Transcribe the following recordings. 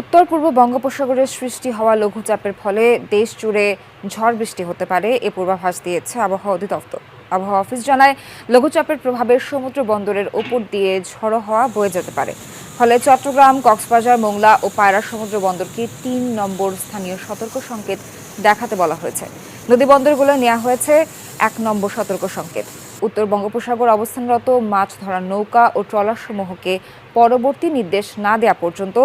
উত্তর পূর্ব বঙ্গোপসাগরে সৃষ্টি হওয়া লঘুচাপের ফলে দেশ জুড়ে ঝড় বৃষ্টি হতে পারে, এ পূর্বাভাস দিয়েছে আবহাওয়া অধিদপ্তর। আবহাওয়া অফিস জানায়, লঘুচাপের প্রভাবে সমুদ্র বন্দরের ওপর দিয়ে ঝড়ো হওয়া বয়ে যেতে পারে। ফলে চট্টগ্রাম, কক্সবাজার, মোংলা ও পায়রা সমুদ্র বন্দরকে তিন নম্বর স্থানীয় সতর্ক সংকেত দেখাতে বলা হয়েছে। নদী বন্দরগুলো নেওয়া হয়েছে এক নম্বর সতর্ক সংকেত। উত্তর বঙ্গোপসাগর অবস্থানরত মাছ ধরার নৌকা ও ট্রলারসমূহকে পরবর্তী নির্দেশ না দেওয়া পর্যন্ত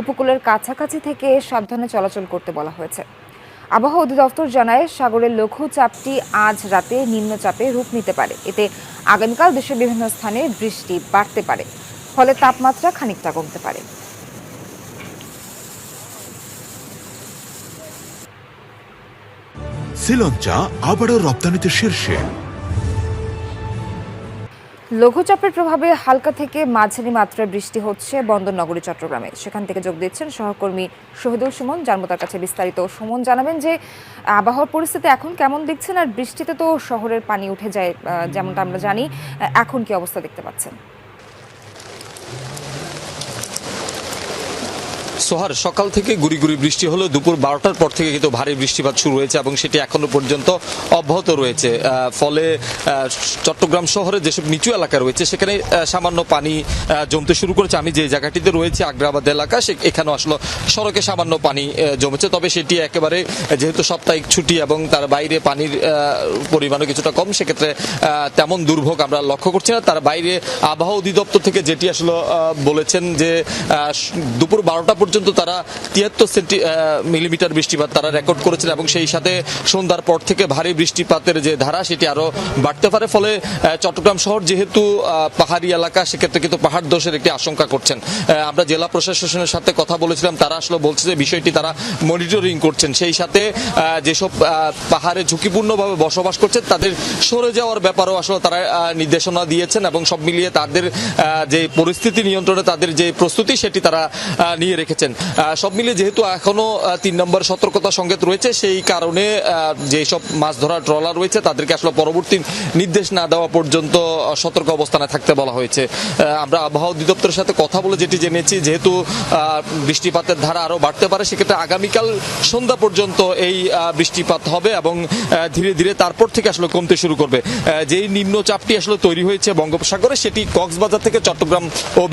উপকূলের কাছাকাছি থেকে সাবধানে চলাচল করতে বলা হয়েছে। আবহাওয়া অধিদপ্তর জানায়, সাগরের লঘু চাপটি আজ রাতে নিম্নচাপে রূপ নিতে পারে। এতে আগামীকাল দেশের বিভিন্ন স্থানে বৃষ্টি বাড়তে পারে। ফলে তাপমাত্রা খানিকটা কমতে পারে। শ্রীলঞ্চা আবারও রপ্তানিতে শীর্ষে। লঘুচাপের প্রভাবে হালকা থেকে মাঝারি মাত্রায় বৃষ্টি হচ্ছে বন্দরনগরী চট্টগ্রামে। সেখান থেকে যোগ দিচ্ছেন সহকর্মী শহীদুল সুমন জানব তার কাছে বিস্তারিত সুমন জানাবেন যে, আবহাওয়ার পরিস্থিতি এখন কেমন দেখছেন? আর বৃষ্টিতে তো শহরের পানি উঠে যায় যেমনটা আমরা জানি এখন কি অবস্থা দেখতে পাচ্ছেন? সোহার, সকাল থেকে গুড়ি গুড়ি বৃষ্টি হলো দুপুর বারোটার পর থেকে কিন্তু ভারী বৃষ্টিপাত শুরু হয়েছে এবং সেটি এখনও পর্যন্ত অব্যাহত রয়েছে। ফলে চট্টগ্রাম শহরে যেসব নিচু এলাকা রয়েছে, সেখানে সামান্য পানি জমতে শুরু করেছে। আমি যে জায়গাটিতে রয়েছে, আগ্রাবাদ এলাকা, সে, এখানেও আসলে সড়কে সামান্য পানি জমেছে। তবে সেটি একেবারে, যেহেতু সাপ্তাহিক ছুটি এবং তার বাইরে পানির পরিমাণও কিছুটা কম, সেক্ষেত্রে তেমন দুর্ভোগ আমরা লক্ষ্য করছি না। তার বাইরে আবহাওয়া অধিদপ্তর থেকে যেটি আসলে বলেছেন যে দুপুর বারোটা পর্যন্ত তারা তিয়াত্তর সেন্টি মিলিমিটার বৃষ্টিপাত তারা রেকর্ড করেছেন এবং সেই সাথে সন্ধ্যার পর থেকে ভারী বৃষ্টিপাতের যে ধারা সেটি আরও বাড়তে পারে। ফলে চট্টগ্রাম শহর যেহেতু পাহাড়ি এলাকা, সেক্ষেত্রে কিন্তু পাহাড় দোষের একটি আশঙ্কা করছেন। আমরা জেলা প্রশাসনের সাথে কথা বলেছিলাম, তারা আসলে বলছে যে বিষয়টি তারা মনিটরিং করছেন। সেই সাথে যেসব পাহাড়ে ঝুঁকিপূর্ণভাবে বসবাস করছেন, তাদের সরে যাওয়ার ব্যাপারেও আসলে তারা নির্দেশনা দিয়েছেন এবং সব মিলিয়ে তাদের যে পরিস্থিতি নিয়ন্ত্রণে তাদের যে প্রস্তুতি সেটি তারা নিয়ে রেখেছেন। আহ, সব মিলিয়ে যেহেতু এখনও তিন নম্বর সতর্কতা সংকেত রয়েছে সেই কারণে যেসব মাছ ধরা ট্রলার রয়েছে তাদেরকে আসলে পরবর্তী নির্দেশ না দেওয়া পর্যন্ত সতর্ক অবস্থানে থাকতে বলা হয়েছে। আমরা আবহাওয়া অধিদপ্তরের সাথে কথা বলে যেটি জেনেছি যেহেতু বৃষ্টিপাতের ধারা আরও বাড়তে পারে সেক্ষেত্রে আগামীকাল সন্ধ্যা পর্যন্ত এই বৃষ্টিপাত হবে এবং ধীরে ধীরে তারপর থেকে আসলে কমতে শুরু করবে। যেই নিম্নচাপটি আসলে তৈরি হয়েছে বঙ্গোপসাগরে সেটি কক্সবাজার থেকে চট্টগ্রাম অভি